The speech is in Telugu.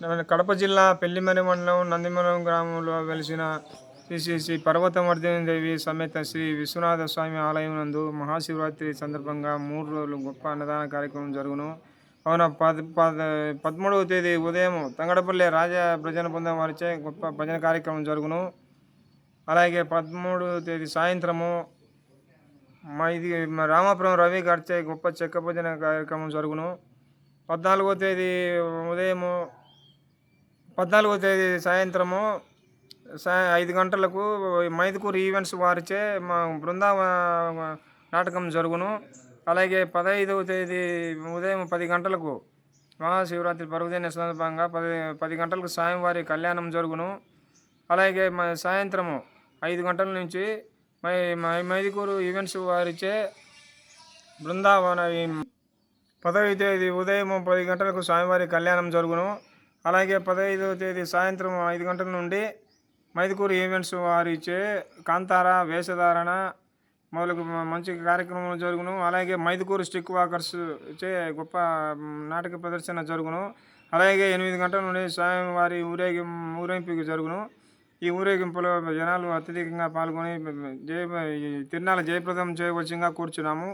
కడప జిల్లా పెళ్ళిమరి మండలం నందిమరం గ్రామంలో వెలిసిన శ్రీ శ్రీ శ్రీ పర్వతమర్దిని దేవి సమేత శ్రీ విశ్వనాథ స్వామి ఆలయం నందు మహాశివరాత్రి సందర్భంగా మూడు రోజులు గొప్ప అన్నదాన కార్యక్రమం జరుగును. అవున పద్ పద పదమూడవ తేదీ ఉదయం తంగడపల్లి రాజా భజన బృందం వారిచే గొప్ప భజన కార్యక్రమం జరుగును. అలాగే పదమూడవ తేదీ సాయంత్రము మా ఇది మా రామాపురం రవి గారిచే గొప్ప చెక్క భజన కార్యక్రమం జరుగును. పద్నాలుగో తేదీ ఉదయము పద్నాలుగో తేదీ సాయంత్రము సా ఐదు గంటలకు మైదుకూరు ఈవెంట్స్ వారిచే మా బృందావ నాటకం జరుగును. అలాగే పదహైదవ తేదీ ఉదయం పది గంటలకు మహాశివరాత్రి పర్వదిన సందర్భంగా పది పది గంటలకు స్వామివారి కళ్యాణం జరుగును. అలాగే మా సాయంత్రము ఐదు గంటల నుంచి మై మైదుకూరు ఈవెంట్స్ వారిచే బృందావన పదవ తేదీ ఉదయం పది గంటలకు స్వామివారి కళ్యాణం జరుగును. అలాగే పదహైదవ తేదీ సాయంత్రం ఐదు గంటల నుండి మైదుకూరు ఈవెంట్స్ వారిచే కాంతార వేషధారణ మొదలగు మంచి కార్యక్రమం జరుగును. అలాగే మైదుకూరు స్టిక్ వాకర్స్ చే గొప్ప నాటక ప్రదర్శన జరుగును. అలాగే ఎనిమిది గంటల నుండి స్వామివారి ఊరేగి ఊరేగింపు జరుగును. ఈ ఊరేగింపులో జనాలు అత్యధికంగా పాల్గొని జయ ఈ తిరునాళ్ళ జయప్రదం చేయవలసిందిగా కూర్చున్నాము.